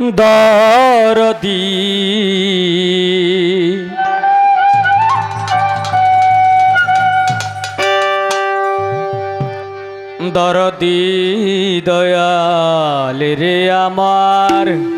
দরদি। দরদি দয়াল রে আমার।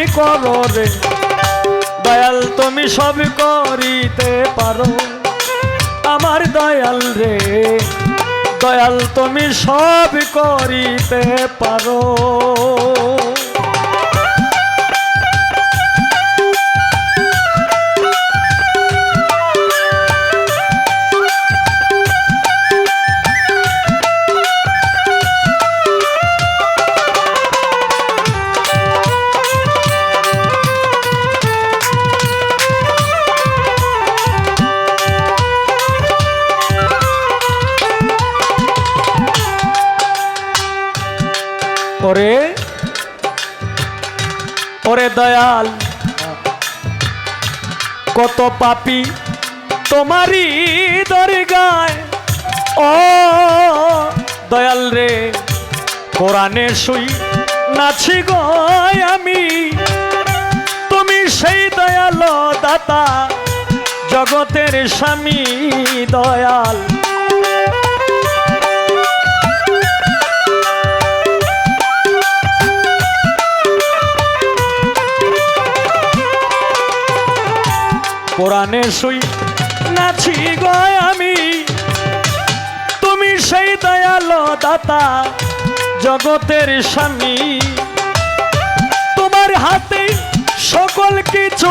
তুমি করো রে। দয়াল, তুমি সব করিতে পারো। আমার দয়াল রে, দয়াল, তুমি সব করিতে পারো। কত পাপি তোমারই দরগায়। ও দয়াল রে, কোরআনে শুই নাছি গয় আমি। তুমি সেই দয়াল দাতা জগতের স্বামী দয়াল। কোরআনে শুই নাছি গয় আমি। তুমি সেই দয়ালো দাতা জগতের স্বামী তোমার হাতে সকল কিছু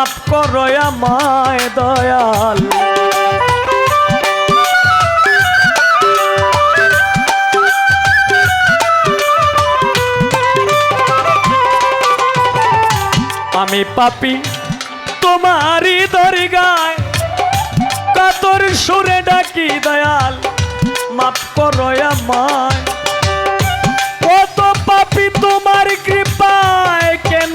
মাফ করো আমায় দয়াল। আমি পাপি তোমারই দরগায় কাতর সুরে ডাকি দয়াল। মাফ করো আমায়। কত পাপি তোমার কৃপায়, কেন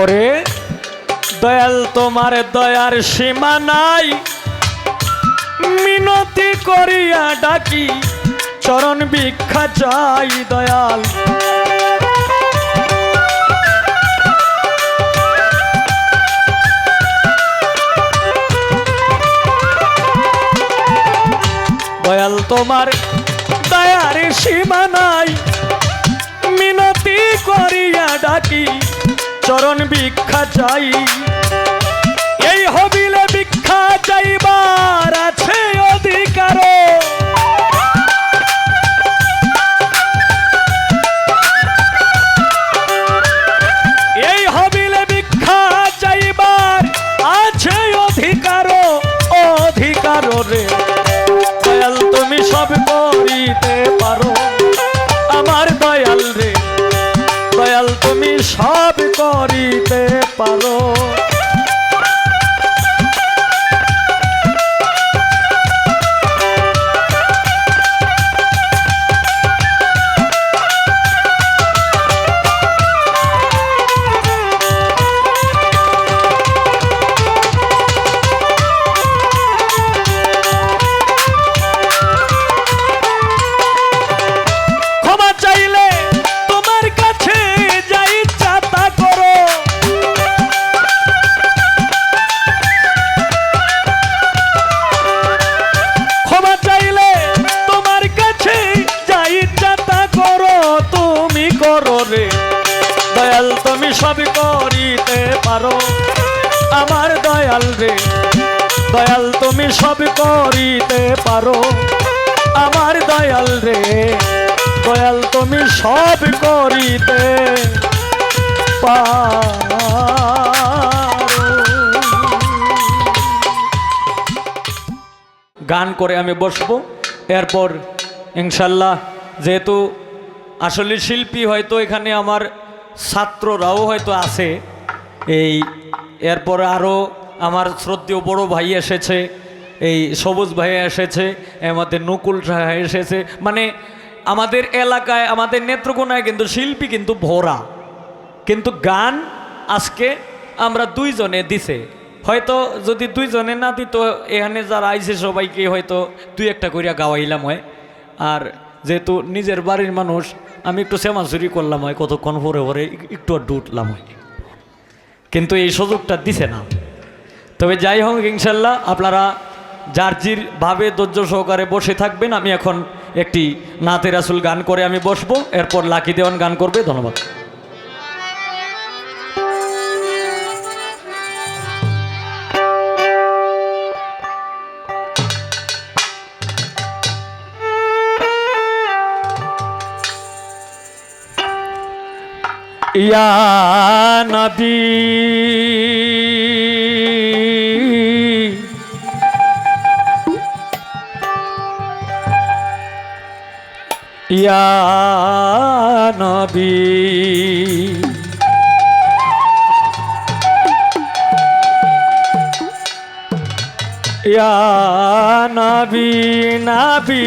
ওরে দয়াল তোমার দয়ার সীমা নাই। মিনতি করিয়া ডাকি, চরণ ভিক্ষা চাই দয়াল। দয়াল তোমার দয়ার সীমা নাই। মিনতি করিয়া ডাকি চরণ ভিক্ষা চাই। এই হবিলে ভিক্ষা চাইবার আছে অধিকার করিতে পারো। সব করিতে গান করে আমি বসবো। এরপর ইনশাল্লাহ যেহেতু আসলে শিল্পী হয়তো এখানে আমার ছাত্ররাও হয়তো আছে। এই এরপর আরও আমার শ্রদ্ধেয় বড় ভাই এসেছে, এই সবুজ ভাই এসেছে মধ্যে নকুল সাহা এসেছে। মানে আমাদের এলাকায়, আমাদের নেত্রকোনায় কিন্তু শিল্পী কিন্তু ভরা। কিন্তু গান আজকে আমরা দুইজনে দিছে। হয়তো যদি দুইজনে না দিত, এখানে যারা আইছে সবাইকে হয়তো দুই একটা করিয়া গাওয়াইলাম হয়। আর যেহেতু নিজের বাড়ির মানুষ, আমি একটু সেমাচুরি করলাম হয়, কতক্ষণ পরে পরে একটু আড্ডু উঠলাম হয়। কিন্তু এই সুযোগটা দিছে না। তবে যাই হোক, ইনশাল্লাহ আপনারা জার্জির ভাবে ধৈর্য সহকারে বসে থাকবেন। আমি এখন একটি নাতের আসল গান করে আমি বসবো, এরপর লাকি দেওয়ান গান করবে, ধন্যবাদ। ইয়া নবী নবী। ইয়া নবী নবী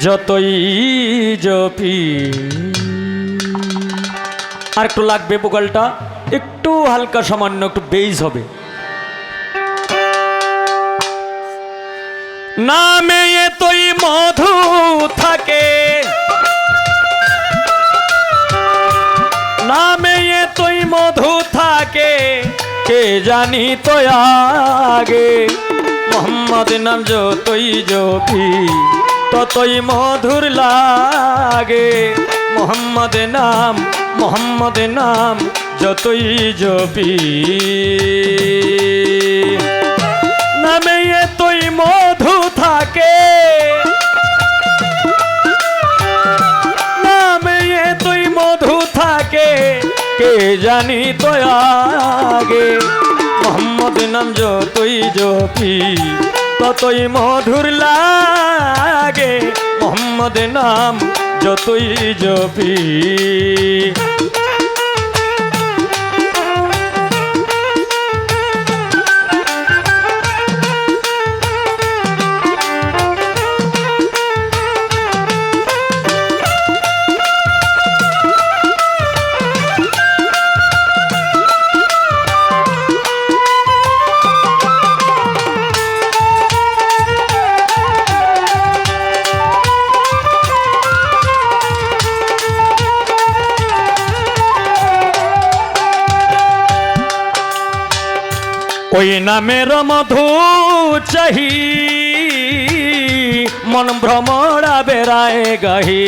যতই জপি। আর একটু লাগবে বোকালটা একটু হালকা সামান্য একটু বেইজ হবে। নামে এতই মধু থাকে। নামে এতই মধু থাকে। কে জানি তো আগে মোহাম্মদ নাম যতই জপি। ততই মধুর লাগে। মোহাম্মদ নাম মোহাম্মদ নাম, যতই জপি। নামে এতই মধু থাকে। নামে এতই মধু থাকে। কে জানি তো আগে মোহাম্মদ নাম যতই জপি। ততই মধুর লাগে মোহাম্মদ নাম যতই জপি। ওই নামের মধু চাহি, মন ভ্রমরা বেড়ায় গাহি।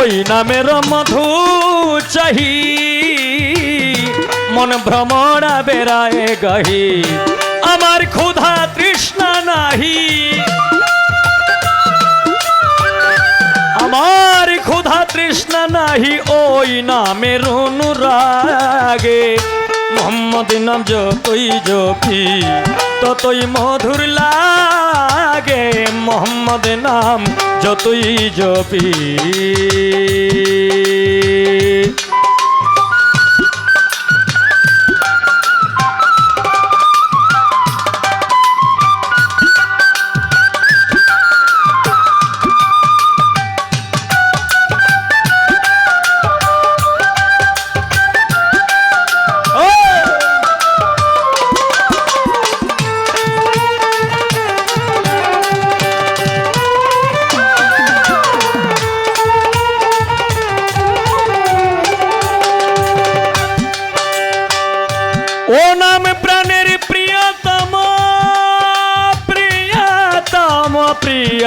ওই নামের মধু চাহি, মন ভ্রমরা বেড়ায় গাহি। আমার ক্ষুধা তৃষ্ণা নাহি আমার ক্ষুধা তৃষ্ণা নাহি ওই নামের অনুরাগে। মোহাম্মদ নাম যতই জপি, ততই মধুর লাগে। মোহাম্মদ নাম যতই জপি।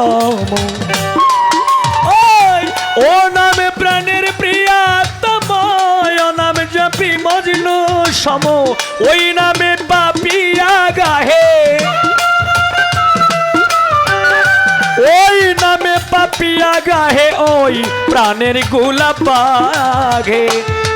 প্রিয়তম ও নামে প্রাণের প্রিয়তম ও নামে জপি মজনু সম, ওই নামে পাপিয়া গাহে ওই নামে পাপিয়া গাহে ওই প্রাণের গোলাপ বাঘে।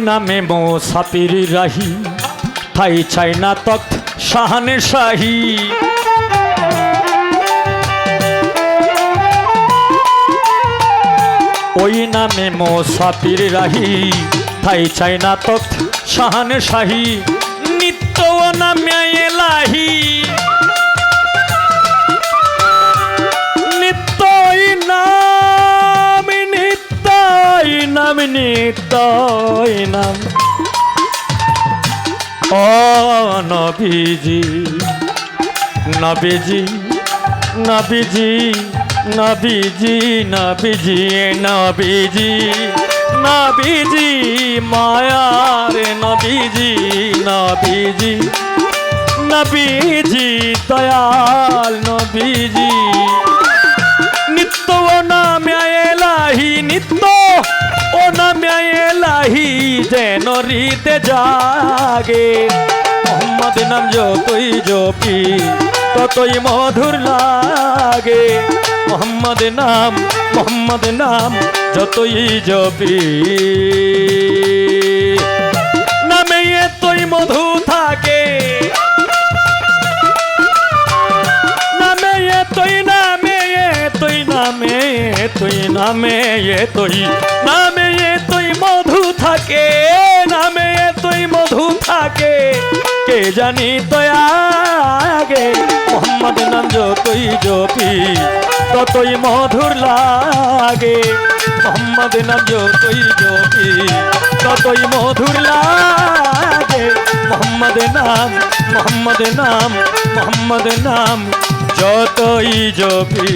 নামে মো সাপির রাহি থাই চাইনা তখ্ত শাহানে শাহী ওই নামে মো সাপির রাহি থাই চাইনা তখ্ত শাহানে শাহী নিত্য নিত্য নামে এলাহি। নিত্যই ও নবীজি নবীজি নবীজি নবীজি নবীজি নবীজি নবীজি মায়ার নবীজি নবীজি নবীজি দয়াল নবীজি নিত্য ও নামে যেন রীতে জাগে। মোহাম্মদ নাম যতই জপি ততই মধুর লাগে। মোহাম্মদ নাম মোহাম্মদ নাম যতই জপি নামে এতই মধু থাকে। নামে এ তুই নামে এ তুই নামে এ তুই নামে এ তুই নামে থাকে নামে এ তুই মধু থাকে। কে জানি তো আগে মোহাম্মদ নাম যতই জপি, ততই মধুর লাগে। মোহাম্মদ নাম যতই জপি, ততই মধুর লাগে। মোহাম্মদ নাম মোহাম্মদ নাম মোহাম্মদ নাম যতই জপি।